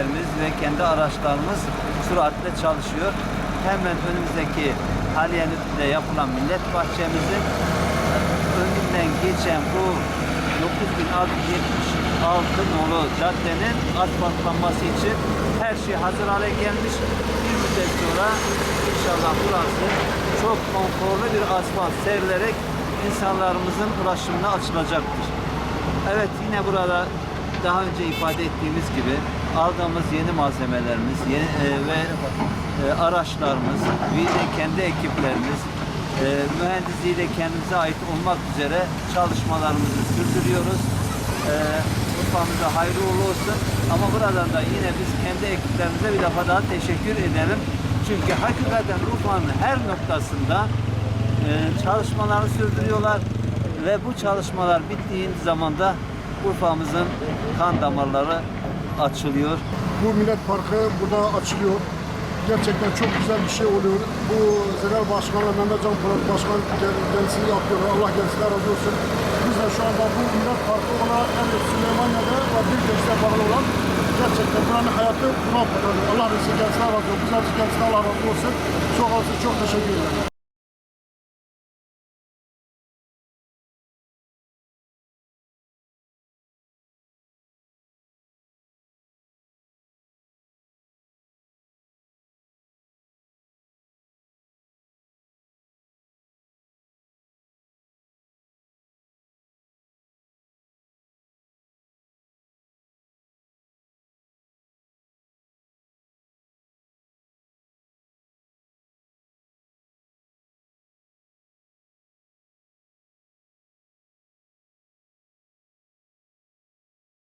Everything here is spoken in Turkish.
ekiplerimiz ve kendi araçlarımız süratle çalışıyor. Hemen önümüzdeki Haliyenüt'te yapılan millet bahçemizin önünden geçen bu 9676 nolu caddenin asfaltlanması için her şey hazır hale gelmiş. Bir müddet sonra inşallah burası çok konforlu bir asfalt serilerek insanlarımızın ulaşımına açılacaktır. Evet yine burada daha önce ifade ettiğimiz gibi aldığımız yeni malzemelerimiz yeni, e, ve e, araçlarımız ve kendi ekiplerimiz e, mühendisliği de kendimize ait olmak üzere çalışmalarımızı sürdürüyoruz. E, Urfa'mıza hayırlı uğurlu olsun. Ama buradan da yine biz kendi ekiplerimize bir defa daha teşekkür edelim. Çünkü hakikaten Urfa'nın her noktasında e, çalışmalarını sürdürüyorlar ve bu çalışmalar bittiği zaman da Urfa'mızın kan damarları açılıyor. Bu Millet Parkı burada açılıyor. Gerçekten çok güzel bir şey oluyor. Bu Genel Başkanla Mehmet Can Polat Başkan kend- kendisini yapıyor. Allah kendisine razı olsun. Biz de şu anda bu Millet Parkı olarak de Süleymaniye'de ve bir gençler bağlı olan gerçekten buranın hayatı buna kurtarıyor. Allah razı kendisine razı olsun. Güzel kendisine Allah razı olsun. Çok olsun çok teşekkür ederim.